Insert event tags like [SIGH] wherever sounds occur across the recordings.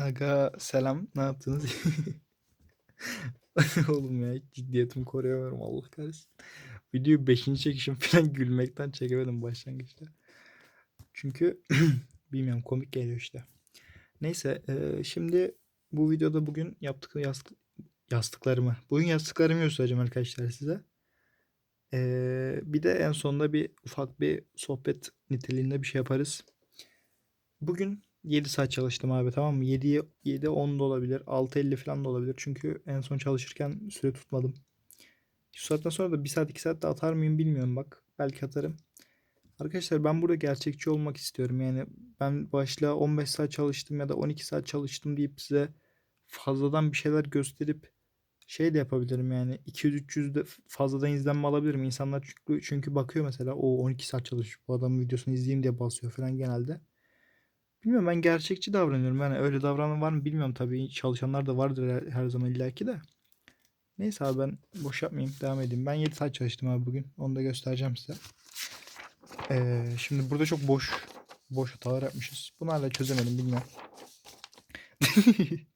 Aga selam. Ne yaptınız? [LAUGHS] Oğlum ya ciddiyetimi koruyamıyorum Allah kahretsin. Videoyu 5. çekişim falan [LAUGHS] gülmekten çekemedim başlangıçta. Çünkü [CLEARS THROAT] bilmiyorum komik geliyor işte. Neyse eee, şimdi bu videoda bugün yaptık yastık, yastıklarımı. Bugün yastıklarımı göstereceğim arkadaşlar size. Eee, bir de en sonunda bir ufak bir sohbet niteliğinde bir şey yaparız. Bugün 7 saat çalıştım abi tamam mı? 7'ye 7 10 da olabilir. 6.50 falan da olabilir. Çünkü en son çalışırken süre tutmadım. Şu saatten sonra da 1 saat 2 saat de atar mıyım bilmiyorum bak. Belki atarım. Arkadaşlar ben burada gerçekçi olmak istiyorum. Yani ben başla 15 saat çalıştım ya da 12 saat çalıştım deyip size fazladan bir şeyler gösterip şey de yapabilirim yani 200-300 de fazladan izlenme alabilirim. İnsanlar çünkü, çünkü bakıyor mesela o 12 saat çalışmış bu adamın videosunu izleyeyim diye basıyor falan genelde. Bilmiyorum ben gerçekçi davranıyorum. Yani öyle davranan var mı bilmiyorum tabii. Çalışanlar da vardır her, her zaman illaki de. Neyse abi ben boş yapmayayım. Devam edeyim. Ben 7 saat çalıştım abi bugün. Onu da göstereceğim size. Ee, şimdi burada çok boş boş hatalar yapmışız. Bunu hala çözemedim bilmiyorum. [LAUGHS]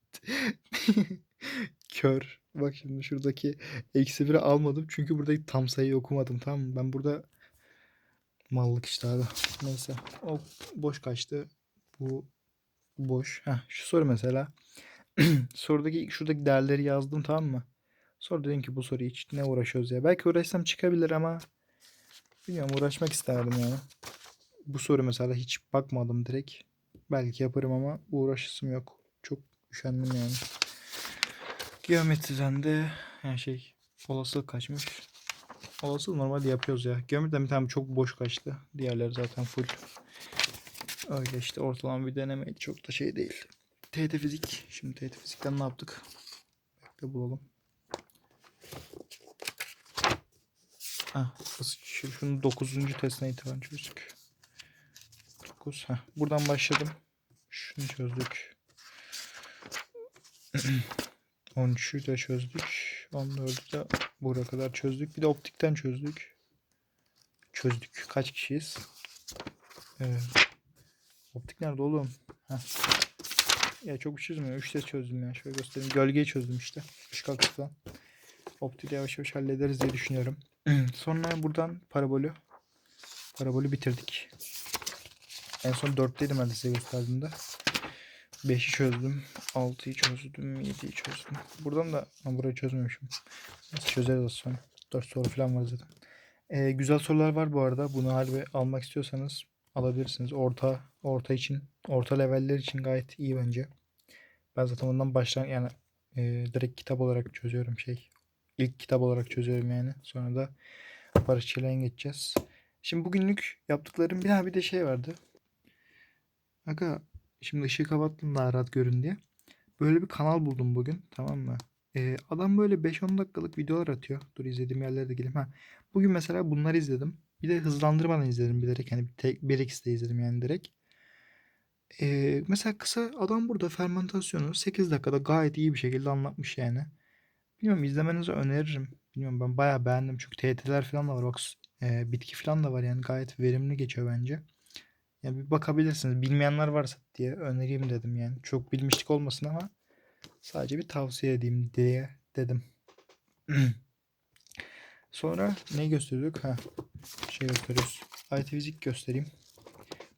Kör. Bak şimdi şuradaki eksi biri almadım. Çünkü buradaki tam sayıyı okumadım tamam mı? Ben burada mallık işte abi. Neyse. O boş kaçtı. Bu boş. Heh, şu soru mesela. [CLEARS THROAT] Sorudaki şuradaki değerleri yazdım tamam mı? Sonra dedim ki bu soru hiç ne uğraşıyoruz ya. Belki uğraşsam çıkabilir ama bilmiyorum uğraşmak isterdim yani. Bu soru mesela hiç bakmadım direkt. Belki yaparım ama uğraşısım yok. Çok üşendim yani. Geometriden de yani şey olasılık kaçmış. Olasılık normalde yapıyoruz ya. Geometriden bir tane çok boş kaçtı. Diğerleri zaten full. Öyle işte ortalama bir denemeydi. Çok da şey değil. TET fizik. Şimdi TET fizikten ne yaptık? Bekle bulalım. Ah, şu, şunu 9. testine itibaren çözdük. 9. Heh, buradan başladım. Şunu çözdük. [CLEARS THROAT] 13'ü de çözdük. 14'ü de buraya kadar çözdük. Bir de optikten çözdük. Çözdük. Kaç kişiyiz? Evet. Optik nerede oğlum? Heh. Ya çok çözmüyor. 3 test çözdüm ya. Şöyle göstereyim. Gölgeyi çözdüm işte. Işık falan. Optik yavaş yavaş hallederiz diye düşünüyorum. [CLEARS THROAT] Sonra buradan parabolü. Parabolü bitirdik. En son 4'teydim ben de size gösterdiğimde. 5'i çözdüm. 6'yı çözdüm. 7'yi çözdüm. Buradan da ha, burayı çözmemişim. Neyse çözeriz sonra. 4 soru falan var zaten. Ee, güzel sorular var bu arada. Bunu harbi almak istiyorsanız alabilirsiniz. Orta orta için, orta leveller için gayet iyi bence. Ben zaten ondan baştan yani e, direkt kitap olarak çözüyorum şey. İlk kitap olarak çözüyorum yani. Sonra da Barış Çelen'e geçeceğiz. Şimdi bugünlük yaptıklarım bir daha bir de şey vardı. Aga şimdi ışığı kapattım daha rahat görün diye. Böyle bir kanal buldum bugün tamam mı? Ee, adam böyle 5-10 dakikalık videolar atıyor. Dur izlediğim yerlere de geleyim. Ha. Bugün mesela bunları izledim. Bir de hızlandırmadan izledim bilerek. Hani tek 1x'de izledim yani direkt. Ee, mesela kısa adam burada fermentasyonu 8 dakikada gayet iyi bir şekilde anlatmış yani. Bilmiyorum izlemenizi öneririm. Bilmiyorum ben bayağı beğendim çünkü TYT'ler falan da var. Bak e, bitki falan da var yani gayet verimli geçiyor bence. Yani bir bakabilirsiniz. Bilmeyenler varsa diye önereyim dedim yani. Çok bilmişlik olmasın ama sadece bir tavsiye edeyim diye dedim. [CLEARS THROAT] Sonra ne gösteriyorduk? Ha, şey gösteriyoruz. IT fizik göstereyim.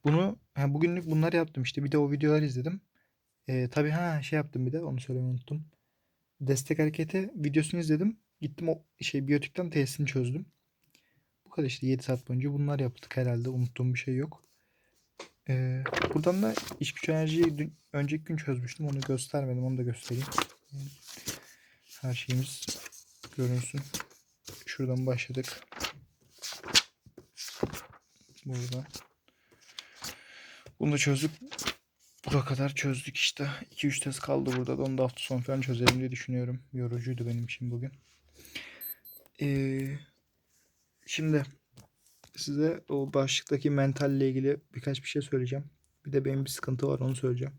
Bunu ha, bugünlük bunlar yaptım işte. Bir de o videoları izledim. Ee, tabii ha şey yaptım bir de onu söylemeyi unuttum. Destek hareketi videosunu izledim. Gittim o şey biyotikten testini çözdüm. Bu kadar işte 7 saat boyunca bunlar yaptık herhalde. Unuttuğum bir şey yok. Ee, buradan da iş güç enerjiyi dün, önceki gün çözmüştüm. Onu göstermedim. Onu da göstereyim. Her şeyimiz görünsün. Şuradan başladık. Burada. Bunu da çözdük. Buraya kadar çözdük işte. 2-3 test kaldı burada da. Onu da hafta sonu falan çözelim diye düşünüyorum. Yorucuydu benim için bugün. Ee, şimdi size o başlıktaki mentalle ilgili birkaç bir şey söyleyeceğim. Bir de benim bir sıkıntı var onu söyleyeceğim.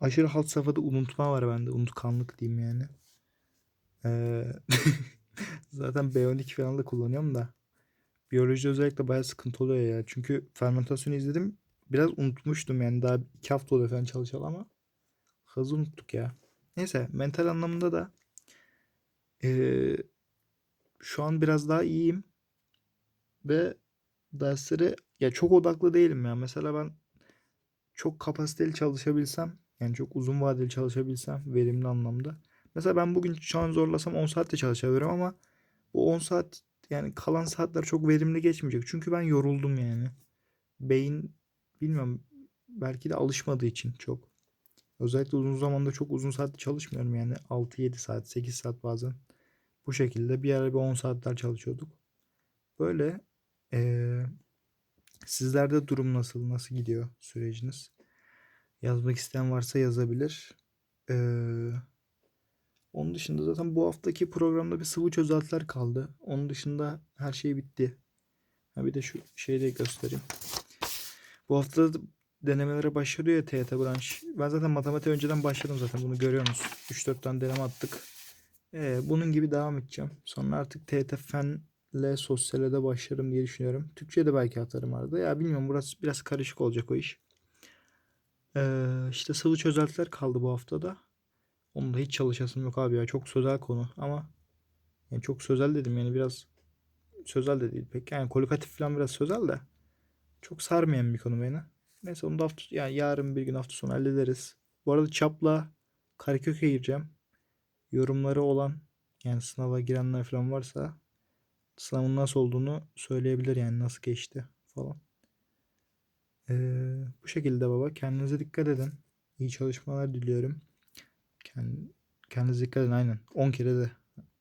Aşırı halt safhada unutma var bende. Unutkanlık diyeyim yani. Ee, [LAUGHS] zaten B12 falan da kullanıyorum da. Biyolojide özellikle bayağı sıkıntı oluyor ya. Çünkü fermentasyonu izledim. Biraz unutmuştum yani daha iki hafta oluyor falan çalışalı ama Hızı unuttuk ya. Neyse mental anlamında da eee, şu an biraz daha iyiyim. Ve derslere ya çok odaklı değilim ya. Mesela ben çok kapasiteli çalışabilsem yani çok uzun vadeli çalışabilsem verimli anlamda. Mesela ben bugün şu an zorlasam 10 saatte çalışabilirim ama bu 10 saat yani kalan saatler çok verimli geçmeyecek. Çünkü ben yoruldum yani. Beyin bilmiyorum belki de alışmadığı için çok. Özellikle uzun zamanda çok uzun saat çalışmıyorum yani 6-7 saat 8 saat bazen. Bu şekilde bir ara bir 10 saatler çalışıyorduk. Böyle eee, sizlerde durum nasıl? Nasıl gidiyor süreciniz? Yazmak isteyen varsa yazabilir. Eee, onun dışında zaten bu haftaki programda bir sıvı çözeltiler kaldı. Onun dışında her şey bitti. Ha bir de şu şeyi de göstereyim. Bu hafta da denemelere başlıyor ya TYT branş. Ben zaten matematiğe önceden başladım zaten bunu görüyorsunuz. 3-4 tane deneme attık. Ee, bunun gibi devam edeceğim. Sonra artık TYT fenle sosyale de başlarım diye düşünüyorum. Türkçe'ye de belki atarım arada. Ya bilmiyorum burası biraz karışık olacak o iş. Ee, işte sıvı çözeltiler kaldı bu haftada. Onda hiç çalışasım yok abi ya. Çok sözel konu ama yani çok sözel dedim yani biraz sözel de değil pek. Yani kolikatif falan biraz sözel de çok sarmayan bir konu beni. Neyse onu da hafta, yani yarın bir gün hafta sonu hallederiz. Bu arada çapla Karakök'e gireceğim. Yorumları olan yani sınava girenler falan varsa sınavın nasıl olduğunu söyleyebilir yani nasıl geçti falan. Ee, bu şekilde baba. Kendinize dikkat edin. İyi çalışmalar diliyorum. Kend- Kendinize dikkat edin aynen. 10 kere de